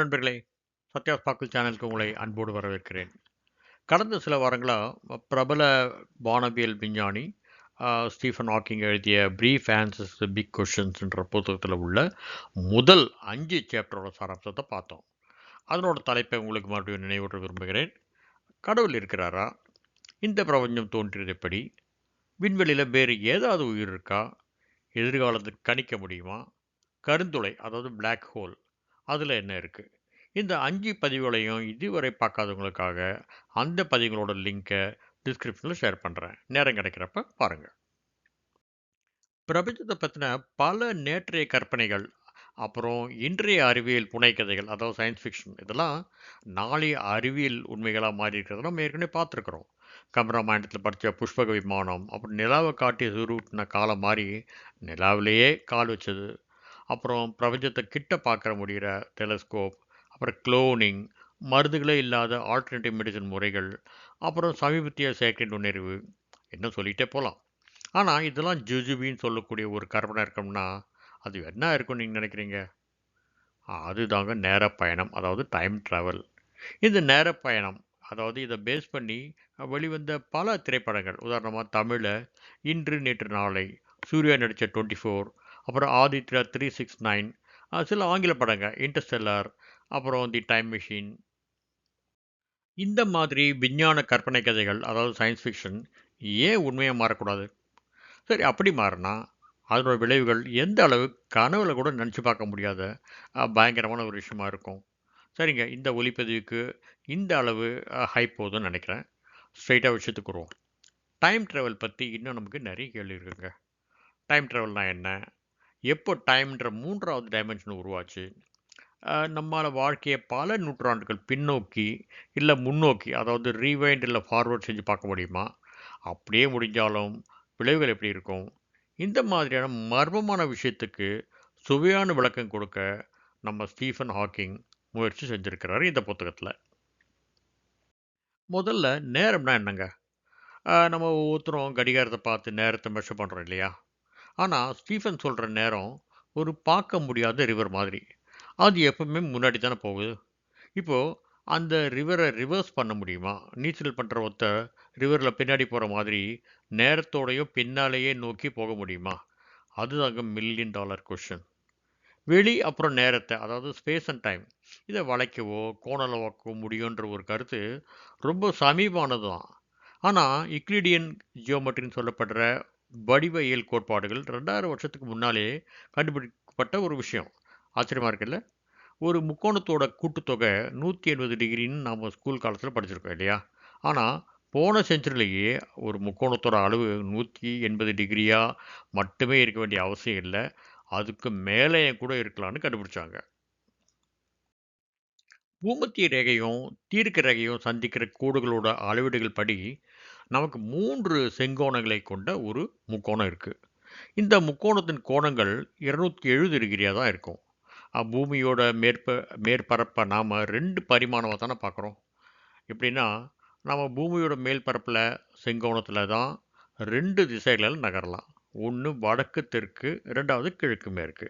வணக்கம் நண்பர்களே சத்யா ஸ்பாக்கிள் சேனலுக்கு உங்களை அன்போடு வரவேற்கிறேன். கடந்த சில வாரங்களாக பிரபல வானவியல் விஞ்ஞானி ஸ்டீஃபன் ஹாக்கிங் எழுதிய ப்ரீஃப் ஆன்சர்ஸ் பிக் கொஷின்ஸ்ன்ற புத்தகத்தில் உள்ள முதல் அஞ்சு சாப்டரோட சாராம்சத்தை பார்த்தோம். அதனோட தலைப்பை உங்களுக்கு மறுபடியும் நினைவூட்ட விரும்புகிறேன். கடவுள் இருக்கிறாரா? இந்த பிரபஞ்சம் தோன்றியது எப்படி? விண்வெளியில் வேறு ஏதாவது உயிர் இருக்கா? எதிர்காலத்துக்கு கணிக்க முடியுமா? கருந்துளை அதாவது பிளாக் ஹோல் அதில் என்ன இருக்குது இந்த அஞ்சு பதிவுகளையும் இதுவரை பார்க்காதவங்களுக்காக அந்த பதிவுகளோட லிங்கை டிஸ்கிரிப்ஷனில் ஷேர் பண்ணுறேன் நேரம் கிடைக்கிறப்ப பாருங்கள் பிரபஞ்சத்தை பற்றின பல நேற்றைய கற்பனைகள் அப்புறம் இன்றைய அறிவியல் புனைக்கதைகள் அதாவது சயின்ஸ் ஃபிக்ஷன் இதெல்லாம் நாளைய அறிவியல் உண்மைகளாக மாறி இருக்கிறத நம்ம ஏற்கனவே பார்த்துருக்குறோம். கம்பராமாயணத்தில் படித்த புஷ்பக விமானம் அப்புறம் நிலாவை காட்டி சுருட்டின காலம் மாறி நிலாவிலேயே கால் வச்சது. அப்புறம் பிரபஞ்சத்தை கிட்ட பார்க்குற முடிகிற டெலஸ்கோப் அப்புறம் க்ளோனிங் மருந்துகளே இல்லாத ஆல்டர்னேட்டிவ் மெடிசன் முறைகள் அப்புறம் சமீபத்திய செயற்கை நுண்ணறிவு இன்னும் சொல்லிகிட்டே போகலாம் ஆனால் இதெல்லாம் ஜுஜுபின்னு சொல்லக்கூடிய ஒரு கற்பனை இருக்கோம்னா அது என்ன இருக்கும்னு நீங்கள் நினைக்கிறீங்க? அதுதாங்க நேர பயணம் அதாவது டைம் ட்ராவல் இந்த நேர பயணம் அதாவது இதை பேஸ் பண்ணி வெளிவந்த பல திரைப்படங்கள் உதாரணமாக தமிழில் இன்று நேற்று நாளை சூர்யா நடித்த டுவெண்ட்டி ஃபோர் அப்புறம் ஆதித்யா த்ரீ சிக்ஸ் நைன் சில ஆங்கில படங்கள். இன்டர்ஸ்டெல்லார் அப்புறம் தி டைம் மிஷின் இந்த மாதிரி விஞ்ஞான கற்பனை கதைகள் அதாவது சயின்ஸ் ஃபிக்ஷன் ஏன் உண்மையாக மாறக்கூடாது? சரி அப்படி மாறினா அதனோட விளைவுகள் எந்த அளவு கனவுல கூட நினச்சி பார்க்க முடியாத பயங்கரமான ஒரு விஷயமா இருக்கும். சரிங்க இந்த ஒலிப்பதிவுக்கு இந்த அளவு ஹை போதும்னு நினைக்கிறேன். ஸ்ட்ரைட்டாக விஷயத்துக்கு வருவோம். டைம் ட்ராவல் பற்றி இன்னும் நமக்கு நிறைய கேள்வி இருக்குங்க. டைம் ட்ராவல்னால் என்ன? எப்போ டைம்ன்ற மூன்றாவது டைமென்ஷன் உருவாச்சு? நம்மால் வாழ்க்கையை பல நூற்றாண்டுகள் பின்னோக்கி இல்லை முன்னோக்கி அதாவது ரீவைண்ட் இல்லை ஃபார்வர்ட் செஞ்சு பார்க்க முடியுமா? அப்படியே முடிஞ்சாலும் விளைவுகள் எப்படி இருக்கும்? இந்த மாதிரியான மர்மமான விஷயத்துக்கு சுவையான விளக்கம் கொடுக்க நம்ம ஸ்டீஃபன் ஹாக்கிங் முயற்சி செஞ்சுருக்கிறாரு இந்த புத்தகத்தில். முதல்ல நேரம்னா என்னங்க? நம்ம ஒவ்வொருத்தரும் கடிகாரத்தை பார்த்து நேரத்தை மெஷர் பண்ணுறோம் இல்லையா? ஆனால் ஸ்டீஃபன் சொல்கிற நேரம் ஒரு பார்க்க முடியாத ரிவர் மாதிரி. அது எப்பவுமே முன்னாடி தானே போகுது. இப்போது அந்த ரிவரை ரிவர்ஸ் பண்ண முடியுமா? நீச்சல் பண்ணுற ஒருத்த ரிவரில் பின்னாடி போகிற மாதிரி நேரத்தோடையோ பின்னாலேயே நோக்கி போக முடியுமா? அதுதாங்க மில்லியன் டாலர் கொஷின் வெளி அப்புறம் நேரத்தை அதாவது ஸ்பேஸ் அண்ட் டைம் இதை வளைக்கவோ கோணலவாக்கவோ முடியுன்ற ஒரு கருத்து ரொம்ப சமீபானது தான் ஆனால் இக்லிடியன் ஜியோமெட்ரின்னு சொல்லப்படுற வடிவியல் கோட்பாடுகள் ரெண்டாயிரம் வருஷத்துக்கு முன்னாலே கண்டுபிடிக்கப்பட்ட ஒரு விஷயம். ஆச்சரியமாக இருக்குல்ல? ஒரு முக்கோணத்தோட கூட்டுத்தொகை நூற்றி எண்பது டிகிரின்னு நாம் ஸ்கூல் காலத்தில் படிச்சிருக்கோம் இல்லையா? ஆனால் போன செஞ்சுரிலேயே ஒரு முக்கோணத்தோட அளவு நூற்றி எண்பது டிகிரியாக மட்டுமே இருக்க வேண்டிய அவசியம் இல்லை. அதுக்கு மேலே கூட இருக்கலாம்னு கண்டுபிடிச்சாங்க. பூமத்திய ரேகையும் தீர்க்க ரேகையும் சந்திக்கிற கோடுகளோட அளவீடுகள் படி நமக்கு மூன்று செங்கோணங்களை கொண்ட ஒரு முக்கோணம் இருக்குது இந்த முக்கோணத்தின் கோணங்கள் இருநூத்தி எழுபது டிகிரியாக தான் இருக்கும். பூமியோட மேற்ப மேற்பரப்பை நாம் ரெண்டு பரிமாணமாக தானே பார்க்குறோம். எப்படின்னா நம்ம பூமியோட மேல் பரப்பில் செங்கோணத்தில் தான் ரெண்டு திசைகளில் நகரலாம். ஒன்று வடக்கு தெற்கு ரெண்டாவது கிழக்கு மேற்கு.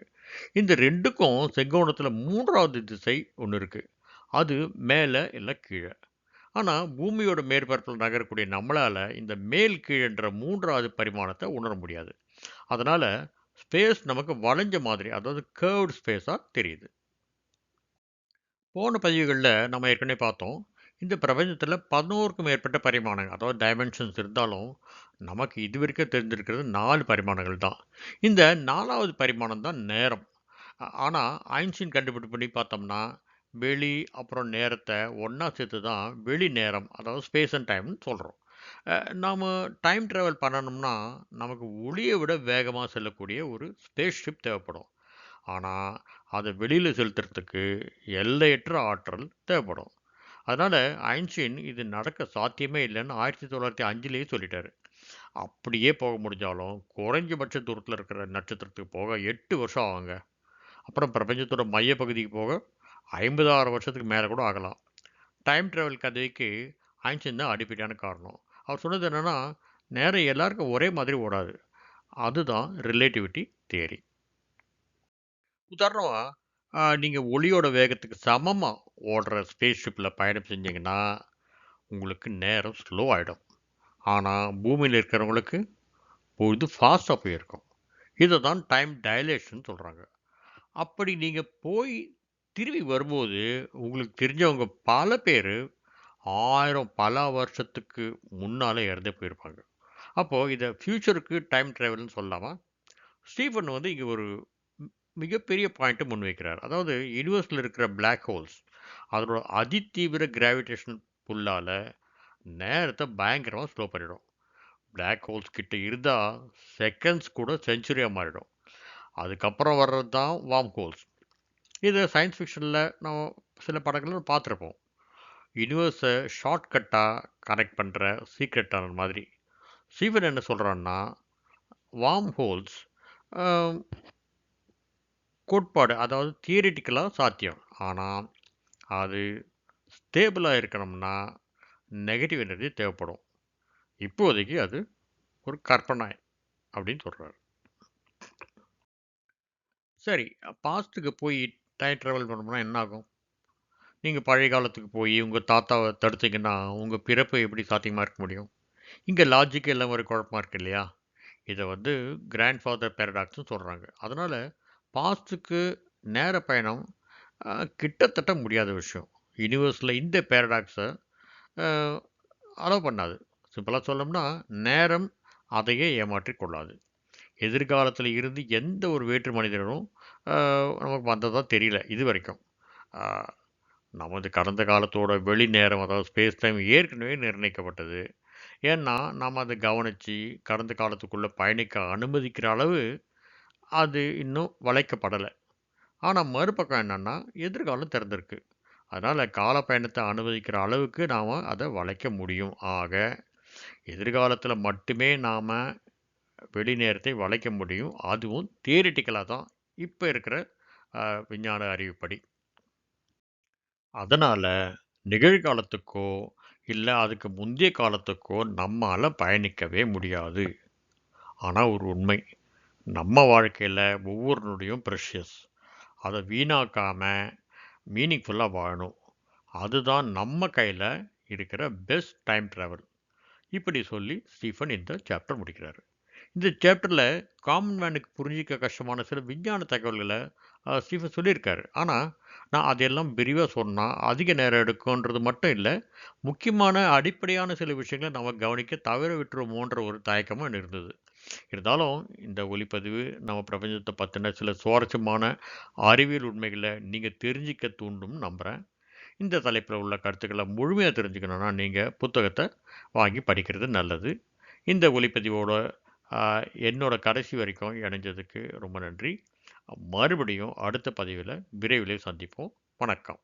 இந்த ரெண்டுக்கும் செங்கோணத்தில் மூன்றாவது திசை ஒன்று இருக்குது அது மேலே இல்லை கீழே. ஆனால் பூமியோட மேற்பரப்பில் நகரக்கூடிய நம்மளால் இந்த மேல் கீழன்ற மூன்றாவது பரிமாணத்தை உணர முடியாது. அதனால் ஸ்பேஸ் நமக்கு வளைஞ்ச மாதிரி அதாவது கேர்வ்டு ஸ்பேஸாக தெரியுது. போன பதிவுகளில் நம்ம ஏற்கனவே பார்த்தோம். இந்த பிரபஞ்சத்தில் பதினோருக்கும் மேற்பட்ட பரிமாணங்கள் அதாவது டைமென்ஷன்ஸ் இருந்தாலும் நமக்கு இது வரைக்கும் தெரிஞ்சிருக்கிறது நாலு பரிமாணங்கள் தான். இந்த நாலாவது பரிமாணம் தான் நேரம். ஆனால் ஐன்ஸ்டீன் கண்டுபிடிப்பு பண்ணி பார்த்தோம்னா வெளி அப்புறம் நேரத்தை ஒன்றா சேர்த்து தான் வெளி நேரம் அதாவது ஸ்பேஸ் அண்ட் டைம்னு சொல்கிறோம் நாம் டைம் ட்ராவல் பண்ணணும்னா நமக்கு ஒளியை விட வேகமாக செல்லக்கூடிய ஒரு ஸ்பேஸ் ஷிப் தேவைப்படும். ஆனால் அதை வெளியில் செலுத்துறதுக்கு எல்லையற்ற ஆற்றல் தேவைப்படும். அதனால் ஐன்ஸ்டீன் இது நடக்க சாத்தியமே இல்லைன்னு ஆயிரத்தி தொள்ளாயிரத்தி அஞ்சுலேயே சொல்லிட்டாரு. அப்படியே போக முடிஞ்சாலும் குறைஞ்சபட்ச தூரத்தில் இருக்கிற நட்சத்திரத்துக்கு போக எட்டு வருஷம் ஆகுங்க. அப்புறம் பிரபஞ்சத்தோட மையப்பகுதிக்கு போக ஐம்பதாயிரம் வருஷத்துக்கு மேலே கூட ஆகலாம். டைம் ட்ராவல் கதைக்கு ஐன்ஸ்டீன் தான் அடிப்படையான காரணம். அவர் சொன்னது என்னென்னா நேரம் எல்லாருக்கும் ஒரே மாதிரி ஓடாது. அதுதான் ரிலேட்டிவிட்டி தியரி உதாரணமாக நீங்கள் ஒளியோட வேகத்துக்கு சமமாக ஓடுற ஸ்பேஸ் ஷிப்பில் பயணம் செஞ்சீங்கன்னா உங்களுக்கு நேரம் ஸ்லோ ஆகிடும் ஆனால் பூமியில் இருக்கிறவங்களுக்கு பொழுது ஃபாஸ்ட்டாக போயிருக்கும். இதை தான் டைம் டைலேஷன் சொல்கிறாங்க அப்படி நீங்கள் போய் திரும்பி வரும்போது உங்களுக்கு தெரிஞ்சவங்க பல பேர் ஆயிரம் பல வருஷத்துக்கு முன்னாலே இறந்து போயிருப்பாங்க. அப்போது இதை ஃப்யூச்சருக்கு டைம் ட்ராவல்னு சொல்லலாமா ஸ்டீஃபன் வந்து இங்கே ஒரு மிகப்பெரிய பாயிண்ட்டை முன்வைக்கிறார் அதாவது யூனிவர்ஸில் இருக்கிற பிளாக் ஹோல்ஸ் அதனோட அதிதீவிர கிராவிடேஷன் புல்லால் நேரத்தை பயங்கரமாக ஸ்லோ பண்ணிடும். பிளாக் ஹோல்ஸ் கிட்ட இருந்தால் செகண்ட்ஸ் கூட செஞ்சுரியாக மாறிடும். அதுக்கப்புறம் வர்றது தான் வார்ம் ஹோல்ஸ். இது சயின்ஸ் ஃபிக்ஷனில் நம்ம சில படங்களில் பார்த்துருப்போம். யூனிவர்ஸை ஷார்ட்கட்டாக கனெக்ட் பண்ணுற சீக்ரெட்டான மாதிரி. ஸ்டீஃபன் என்ன சொல்கிறான்னா வார்ம் ஹோல்ஸ் கோட்பாடு அதாவது தியரிட்டிக்கலாக சாத்தியம். ஆனால் அது ஸ்டேபிளாக இருக்கணும்னா நெகட்டிவ் எனர்ஜி தேவைப்படும். இப்போதைக்கு அது ஒரு கற்பனை அப்படின்னு சொல்கிறாரு சரி பாஸ்ட்டுக்கு போய் டைம் ட்ராவல் பண்ணோம்னா என்ன ஆகும்? நீங்கள் பழைய காலத்துக்கு போய் உங்கள் தாத்தாவை தடுத்தீங்கன்னா உங்கள் பிறப்பு எப்படி சாத்தியமாக இருக்க முடியும்? இங்கே லாஜிக் எல்லாம் ஒரு குழப்பமா இருக்கு இல்லையா? இதை வந்து கிராண்ட் ஃபாதர் பேரடாக்ஸ்னு சொல்கிறாங்க அதனால் பாஸ்ட்டுக்கு நேர பயணம் கிட்டத்தட்ட முடியாத விஷயம். யூனிவர்ஸில் இந்த பேரடாக்ஸை அலோவ் பண்ணாது. சிம்பிளாக சொல்லோம்னா நேரம் அதையே ஏமாற்றி கொள்ளாது. எதிர்காலத்தில் இருந்து எந்த ஒரு வேற்று மனிதனும் நமக்கு வந்ததாக தெரியல இது வரைக்கும். நமது கடந்த காலத்தோட வெளி நேரம் அதாவது ஸ்பேஸ் டைம் ஏற்கனவே நிர்ணயிக்கப்பட்டது. ஏன்னா நாம் அதை கவனித்து கடந்த காலத்துக்குள்ளே பயணிக்க அனுமதிக்கிற அளவு அது இன்னும் வளைக்கப்படலை. ஆனால் மறுபக்கம் என்னன்னா எதிர்காலம் திறந்திருக்கு. அதனால் கால பயணத்தை அனுமதிக்கிற அளவுக்கு நாம் அதை வளைக்க முடியும். ஆக எதிர்காலத்தில் மட்டுமே நாம் வெளி நேரத்தை வளைக்க முடியும். அதுவும் தியரிட்டிக்கலாக தான். இப்போ இருக்கிற விஞ்ஞான அறிவுப்படி. அதனால் நிகழ்காலத்துக்கோ இல்லை அதுக்கு முந்தைய காலத்துக்கோ நம்மால் பயணிக்கவே முடியாது. ஆனால் ஒரு உண்மை. நம்ம வாழ்க்கையில் ஒவ்வொரு நொடியும் ப்ரெஷியஸ் அதை வீணாக்காமல் மீனிங்ஃபுல்லாக வாழணும். அதுதான் நம்ம கையில் இருக்கிற பெஸ்ட் டைம் ட்ராவல் இப்படி சொல்லி ஸ்டீஃபன் இந்த சாப்டர் முடிக்கிறாரு. இந்த சாப்டரில் காமன் மேனுக்கு புரிஞ்சிக்க கஷ்டமான சில விஞ்ஞான தகவல்களை ஸ்டீஃபன் சொல்லியிருக்காரு. ஆனால் நான் அதையெல்லாம் விரிவாக சொன்னால் அதிக நேரம் எடுக்கும்ன்றது மட்டும் இல்லை முக்கியமான அடிப்படையான சில விஷயங்களை நம்ம கவனிக்க தவிர விட்டுருவோன்ற ஒரு தயக்கமும் எனக்கு இருந்தது. இருந்தாலும் இந்த ஒளிப்பதிவு நம்ம பிரபஞ்சத்தை பற்றின சில சுவாரஸ்யமான அறிவியல் உண்மைகளை நீங்கள் தெரிஞ்சிக்க தூண்டும் நம்புகிறேன் இந்த தலைப்பில் உள்ள கருத்துக்களை முழுமையாக தெரிஞ்சுக்கணுன்னா நீங்கள் புத்தகத்தை வாங்கி படிக்கிறது நல்லது. இந்த ஒளிப்பதிவோட என்னோட கடைசி வரைக்கும் இணைஞ்சதுக்கு ரொம்ப நன்றி. மறுபடியும் அடுத்த பதிவில் விரைவிலே சந்திப்போம். வணக்கம்.